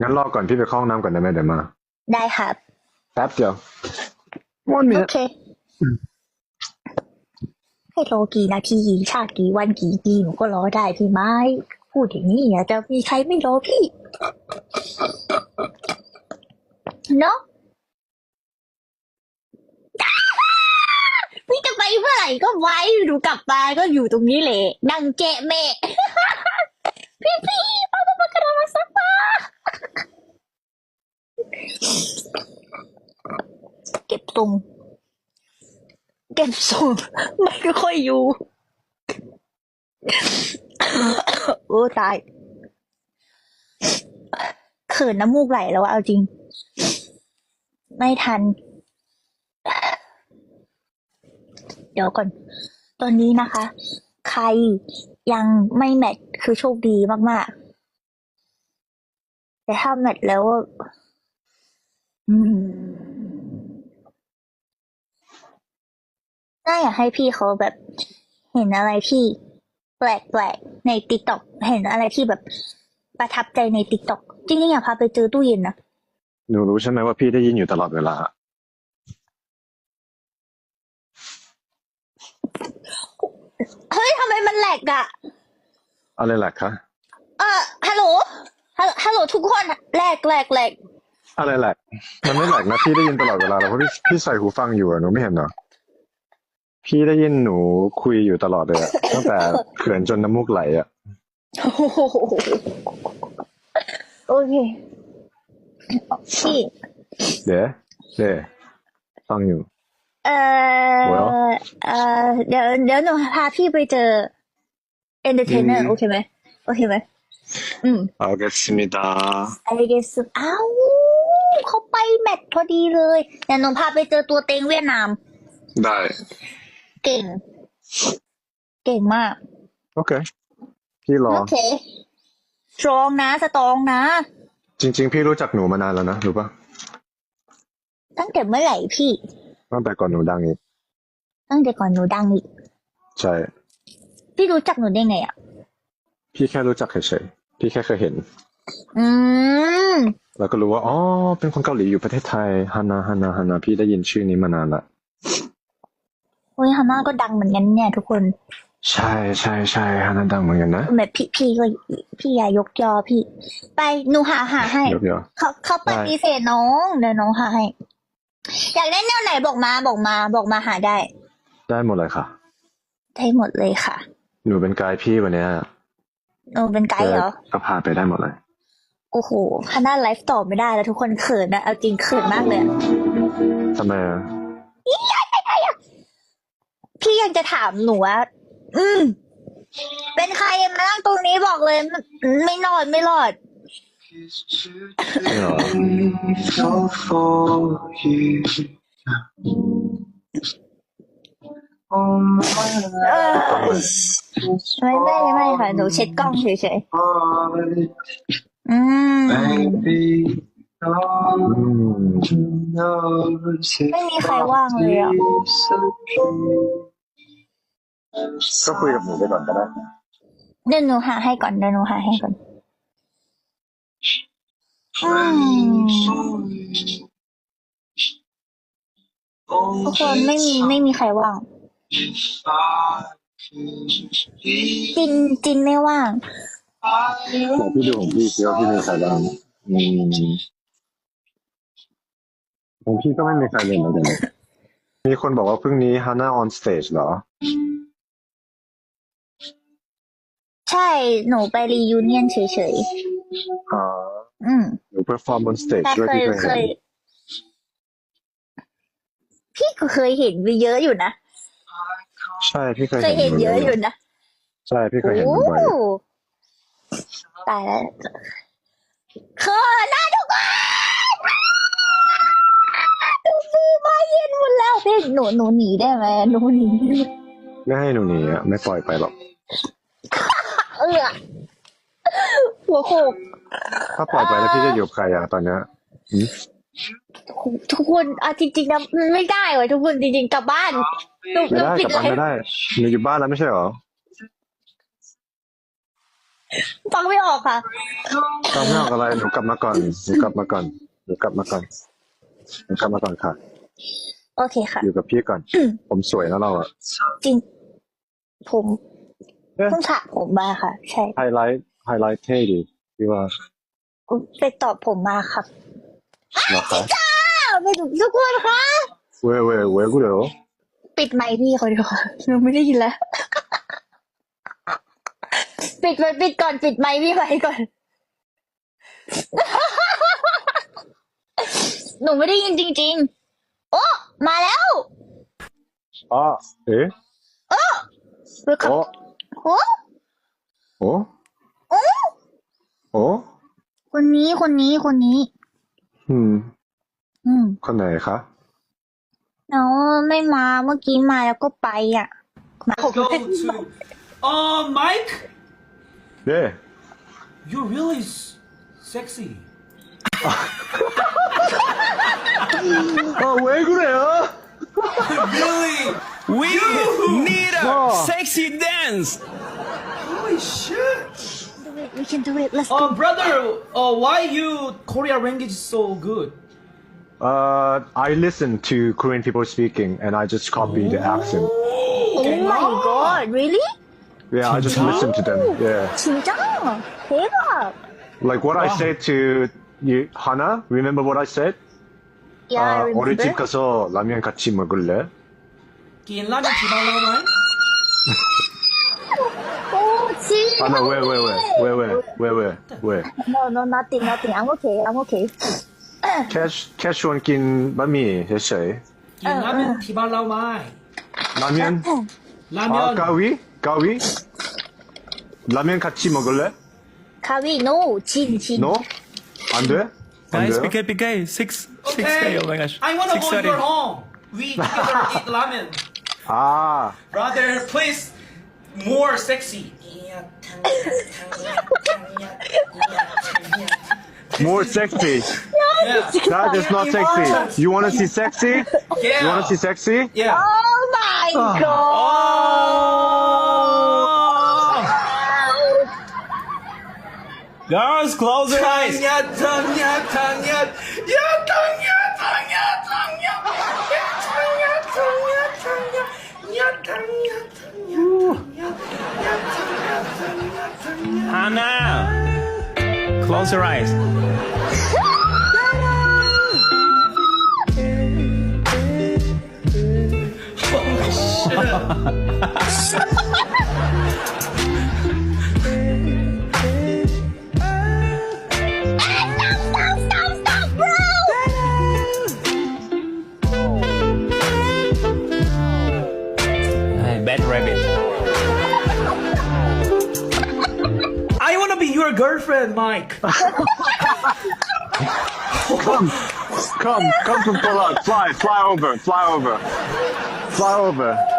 งั้นรอก่อนพี่ไปเข้าห้องน้ำก่อนได้ไหมเดี๋ยวมา ได้ครับแป๊บเดียว one โอ minute เค ให้รอกี่นาทีกี่ชาติกี่วันกี่ปีหนูก็รอได้พี่ไม้ พูดอย่างนี้อะจะมีใครไม่รอพี่ เนาะพี่จะไปเมื่อไหร่ก็ไว้หนูกลับมาก็อยู่ตรงนี้แหละนั่งแกะแม่ พี่พี่ป้าป้าป้ากระดาษสักป้า เก็บทรงเก็บทรงไม่ค่อยอยู่ โอ้ตาย เขินน้ำมูกไหลแล้วเอาจริง ไม่ทัน เดี๋ยวก่อน ตอนนี้นะคะ ใครยังไม่แมทคือโชคดีมากๆ แต่ถ้าแมทแล้ว น่าอยากให้พี่เขาแบบ เห็นอะไรที่แปลกๆในติ๊กต็อกเห็นอะไรที่แบบประทับใจในติ๊กต็อกจริงๆอยากพาไปเจอตู้เย็นนะหนูรู้ใช่ไหมว่าพี่ได้ยินอยู่ตลอดเวลา เฮ้ยทำไมมันแหลกอะอะไรแหละคะ เออฮัลโหลฮัลฮัลโหลทุกคนแหลกแหลกแหลก อะไรแหละมันไม่แหลกนะพี่ได้ยินตลอดเวลาเลยเพราะพี่พี่ใส่หูฟังอยู่อะหนูไม่เห็นเหรอพี่ได้ยินหนูคุยอยู่ตลอดเลยอะตั้งแต่เขินจนน้ำมูกไหลอะโอ้โหโอเคพี่เดี๋ยวเดี๋ยวฟังอยู่ เออ Well เออเดี๋ยวเดี๋ยวหนูพาพี่ไปเจอเอนเตอร์เทนเนออืร์มโอเคไหมโอเคไหมอืมเอาเกสิมิดาไอ เกสอ้าวเขาไปแมทพอดีเลยเดี๋ยวหนูพาไปเจอตัวเต็งเวียดนาม ได้ เก่ง เก่งมาก โอเค พี่รอ โอเคสตรองนะสตรองนะ จริง ๆ พี่รู้จักหนูมานานแล้วนะ รู้ปะตั้งแต่เมื่อไหร่พี่ ตั้งแต่ก่อนหนูดังอีก ตั้งแต่ก่อนหนูดังอีก ใช่ พี่รู้จักหนูได้ไงอะ พี่แค่รู้จักเฉยๆ พี่แค่เคยเห็น อืมแล้วก็รู้ว่าอ๋อเป็นคนเกาหลีอยู่ประเทศไทยฮานาฮานาฮานาพี่ได้ยินชื่อนี้มานานละเฮ้ยฮาน่าก็ดังเหมือนกันเนี่ย ทุกคน ใช่ใช่ใช่ฮานาดังเหมือนกันนะแบบพี่พี่ก็พี่อย่ายกยอพี่ ไปหนูหาหาให้เดี๋ยวเดี๋ยวเขาเขาปฏิเสธน้องเดี๋ยวน้องหาให้อยากได้แนวไหนบอกมาบอกมาบอกมาหาได้ ได้หมดเลยค่ะ ได้หมดเลยค่ะ หนูเป็นไกด์พี่วันเนี้ยหนูเป็นไกด์เหรอก็พาไปได้หมดเลย โอ้โหฮาน่าไลฟ์ต่อไม่ได้แล้วทุกคนเขินนะเอาจริงเขินมากเลยอะทำไมอะพี่ยังจะถามหนูว่าอืม เป็นใครมานั่งตรงนี้บอกเลย ไม่ไม่รอดไม่รอด ไม่หรอ fall for you. Oh my เออไม่ไม่ไม่ค่ะหนูเช็ดกล้องเฉย heart, ๆ อืม baby, อื all ม knows it ไม่มีใครว่างเลยอะก็คุยกับหนูไปก่อนก็ได้เดี๋ยวหนูหาให้ก่อนเดี๋ยวหนูหาให้ก่อน อืม ทุกคนไม่มีไม่มีใครว่าง จินจินไม่ว่าง เดี๋ยวพี่ดูของพี่ซิว่าพี่มีใครบ้างอืมของพี่ก็ไม่มีใครเลยเหมือนกันนะมีคนบอกว่าพรุ่งนี้ฮาน่าออนสเตจเหรอ ใช่ หนูไปรียูเนียนเฉยอ๋อๆ อืม หนูเพอร์ฟอร์มบนสเตจแต่ด้วยเคยพี่เคยเคเห็ยนพี่ก็เคยเห็นไปเยอะอยู่นะ ใช่พี่เคยเคยเห็นเยอะอยู่นะ ใช่พี่เคยเห็นโอ้บ่อย ตายแล้วเคยนะทุกคนดูมือมาเย็นหมดแล้วพี่หนูหนูหนีได้ไหมหนูหนีไม่ให้หนูหนีอะไม่ปล่อยไปหรอกเออหัวโขกถ้าปล่อยไปแล้วพี่จะอยู่กับใครอะตอนเนี้ยหืมทุกคนเอาจริงๆนะมันไม่ได้ว่ะทุกคนจริงๆกลับบ้านหนูไม่หนูได้ปิกดลับไลบ้านไม่ฟ์ได้หนูอยู่บ้านแล้วไม่ใช่เหรอ ฟังไม่ออกค่ะฟังไม่ออกอะไรหนูกลับมาก่อนหนูกลับมาก่อนหนูกลับมาก่อนหนูกลับมาก่อนค่ะ โอเคค่ะ อยู่กับพี่ก่อน ผมสวยนะเราอะจริง ผมเอ๊ะเพิ่งสระผมมาค่ะ ใช่ ไฮไลท์ไฮไลท์เท่ดีพี่ว่าไปตอบผมมาค่ะเหรอคะอ้าวไปดูทุกคนค่ะ เว้ยเว้ยเว้ยกูเดี๋ยวปิดไมค์พี่เขาดีกว่าหนูไม่ได้ยินแล้ว ปิดไว้ปิดก่อนปิดไมค์พี่ไว้ก่อน หนูไม่ได้ยินจริง ๆ โอ้มาแล้วอ๋อเอ๊ะเวลคัมโอ้โอ้โอ้โอ้โอ้คนนี้คนนี้คนนี้อืมอืมคนไหนคะเอาไม่มาเมื่อกี้มาแล้วก็ไปอะมา Let's go to. Uh, Mike, Yeah. You're really sexy. 아, 왜 그래요? really? We you? need a sexy dance. Holy shit. We can do it. Let's uh, go. brother, uh, why you Korean language so good? Uh, I listen to Korean people speaking and I just copy the accent. Oh, oh my god, really? Yeah, I just listen to them. Yeah. 진짜? 대박! Like what I said to you, Hana, remember what I said? Yeah, I 아, 어릴 집 remember. 가서 라면 같이 먹을래? กินแล้วจะกินอะไรไหม 오, 진. Hana, where, where, where, where, where, where, where? No, no, nothing, nothing. I'm okay. I'm okay. Cash, cash one kin, mami, yes, I. กินแล้วเป็นที่บ้านเราไหม 라면, ราเมน 아까위? 가위? 라면 같이 먹을래? 가위 no 진진 No? 안 돼? 안 Guys, 돼요? PK, PK, six, six Okay. K. Oh my gosh, I wanna six go to thirty. your home. We together eat ramen. 아, Brother, please, more sexy. more sexy. Yeah. That is not sexy. You wanna see sexy? Yeah. You wanna see sexy? Yeah. oh my god Guys, close your eyes. Hannah, close your eyes. Hey, bad rabbit. I wanna be your girlfriend, Mike. Come, come, come from Poland. Fly, fly over, fly over, fly over.